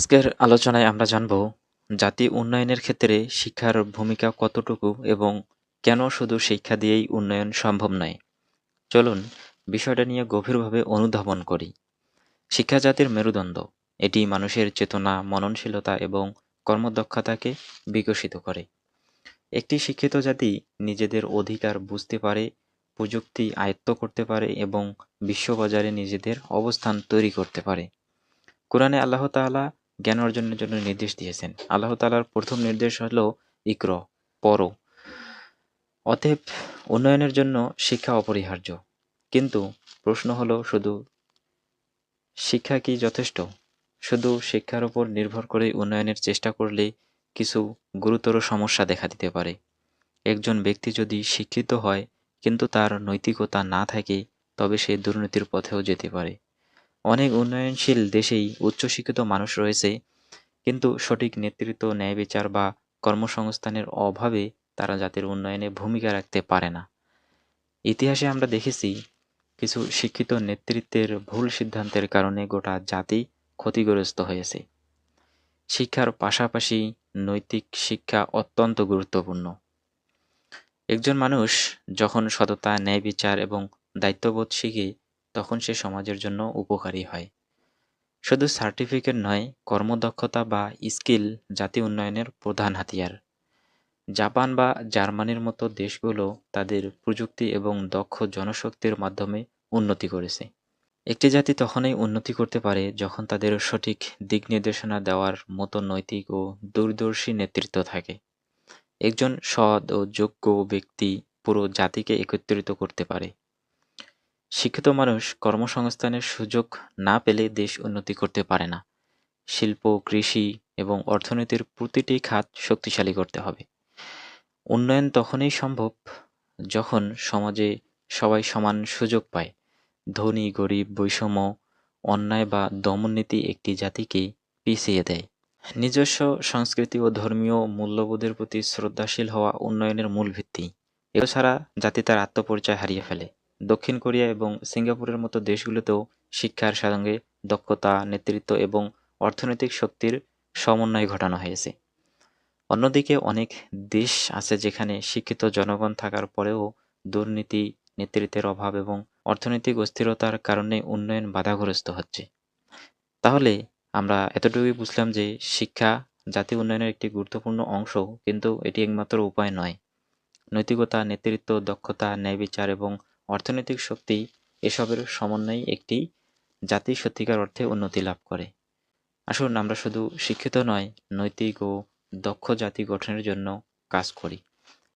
আজকের আলোচনায় আমরা জানব জাতি উন্নয়নের ক্ষেত্রে শিক্ষার ভূমিকা কতটুকু এবং কেন শুধু শিক্ষা দিয়েই উন্নয়ন সম্ভব নয়। চলুন বিষয়টা নিয়ে গভীরভাবে অনুধাবন করি। শিক্ষা জাতির মেরুদণ্ড, এটি মানুষের চেতনা, মননশীলতা এবং কর্মদক্ষতাকে বিকশিত করে। একটি শিক্ষিত জাতি নিজেদের অধিকার বুঝতে পারে, প্রযুক্তি আয়ত্ত করতে পারে এবং বিশ্ববাজারে নিজেদের অবস্থান তৈরি করতে পারে। কোরআনে আল্লাহ তাআলা জ্ঞান অর্জনের জন্য নির্দেশ দিয়েছেন। আল্লাহ তাআলার প্রথম নির্দেশ হলো ইকর পর অতএব উন্নয়নের জন্য শিক্ষা অপরিহার্য। কিন্তু প্রশ্ন হলো, শুধু শিক্ষা কি যথেষ্ট? শুধু শিক্ষার উপর নির্ভর করে উন্নয়নের চেষ্টা করলে কিছু গুরুতর সমস্যা দেখা দিতে পারে। একজন ব্যক্তি যদি শিক্ষিত হয়, কিন্তু তার নৈতিকতা না থাকে, তবে সে দুর্নীতির পথেও যেতে পারে। অনেক উন্নয়নশীল দেশেই উচ্চশিক্ষিত মানুষ রয়েছে, কিন্তু সঠিক নেতৃত্ব, ন্যায় বিচার বা কর্মসংস্থানের অভাবে তারা জাতির উন্নয়নে ভূমিকা রাখতে পারে না। ইতিহাসে আমরা দেখেছি, কিছু শিক্ষিত নেতৃত্বের ভুল সিদ্ধান্তের কারণে গোটা জাতি ক্ষতিগ্রস্ত হয়েছে। শিক্ষার পাশাপাশি নৈতিক শিক্ষা অত্যন্ত গুরুত্বপূর্ণ। একজন মানুষ যখন সততা, ন্যায় বিচার এবং দায়িত্ববোধ শিখে তখন সে সমাজের জন্য উপকারী হয়। শুধু সার্টিফিকেট নয়, কর্মদক্ষতা বা স্কিল জাতি উন্নয়নের প্রধান হাতিয়ার। জাপান বা জার্মানির মতো দেশগুলো তাদের প্রযুক্তি এবং দক্ষ জনশক্তির মাধ্যমে উন্নতি করেছে। একটি জাতি তখনই উন্নতি করতে পারে যখন তাদের সঠিক দিক নির্দেশনা দেওয়ার মতো নৈতিক ও দূরদর্শী নেতৃত্ব থাকে। একজন সৎ ও যোগ্য ব্যক্তি পুরো জাতিকে একত্রিত করতে পারে। শিক্ষিত মানুষ কর্মসংস্থানের সুযোগ না পেলে দেশ উন্নতি করতে পারে না। শিল্প, কৃষি এবং অর্থনীতির প্রতিটি খাত শক্তিশালী করতে হবে। উন্নয়ন তখনই সম্ভব যখন সমাজে সবাই সমান সুযোগ পায়। ধনী, গরিব, বৈষম্য, অন্যায় বা দমননীতি একটি জাতিকে পিছিয়ে দেয়। নিজস্ব সংস্কৃতি ও ধর্মীয় মূল্যবোধের প্রতি শ্রদ্ধাশীল হওয়া উন্নয়নের মূল ভিত্তি। এছাড়া জাতি তার আত্মপরিচয় হারিয়ে ফেলে। দক্ষিণ কোরিয়া এবং সিঙ্গাপুরের মতো দেশগুলোতেও শিক্ষার সঙ্গে দক্ষতা, নেতৃত্ব এবং অর্থনৈতিক শক্তির সমন্বয় ঘটানো হয়েছে। অন্যদিকে অনেক দেশ আছে যেখানে শিক্ষিত জনগণ থাকার পরেও দুর্নীতি, নেতৃত্বের অভাব এবং অর্থনৈতিক অস্থিরতার কারণে উন্নয়ন বাধাগ্রস্ত হচ্ছে। তাহলে আমরা এতটুকুই বুঝলাম যে শিক্ষা জাতি উন্নয়নের একটি গুরুত্বপূর্ণ অংশ, কিন্তু এটি একমাত্র উপায় নয়। নৈতিকতা, নেতৃত্ব, দক্ষতা ন্যায় বিচার এবং অর্থনৈতিক শক্তি এসবের সমন্বয়ে একটি জাতি সত্যিকার অর্থে উন্নতি লাভ করে। আসুন আমরা শুধু শিক্ষিত নয়, নৈতিক ও দক্ষ জাতি গঠনের জন্য কাজ করি।